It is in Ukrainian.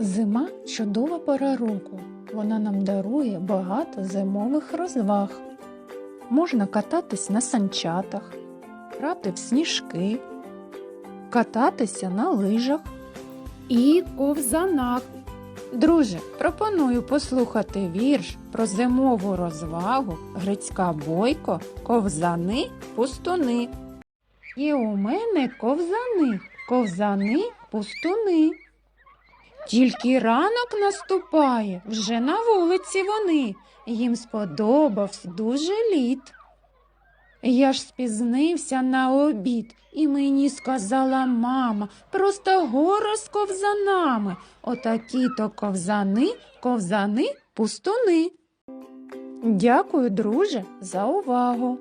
Зима чудова пора року. Вона нам дарує багато зимових розваг. Можна кататись на санчатах, грати в сніжки, кататися на лижах. І ковзанах. Друже, пропоную послухати вірш про зимову розвагу Грицька бойко, ковзани, пустуни. Є у мене ковзани, ковзани, пустуни. Тільки ранок наступає, вже на вулиці вони, їм сподобався дуже лід. Я ж спізнився на обід, і мені сказала мама, просто гора з ковзанами. Отакі то ковзани, ковзани, пустуни. Дякую, друже, за увагу.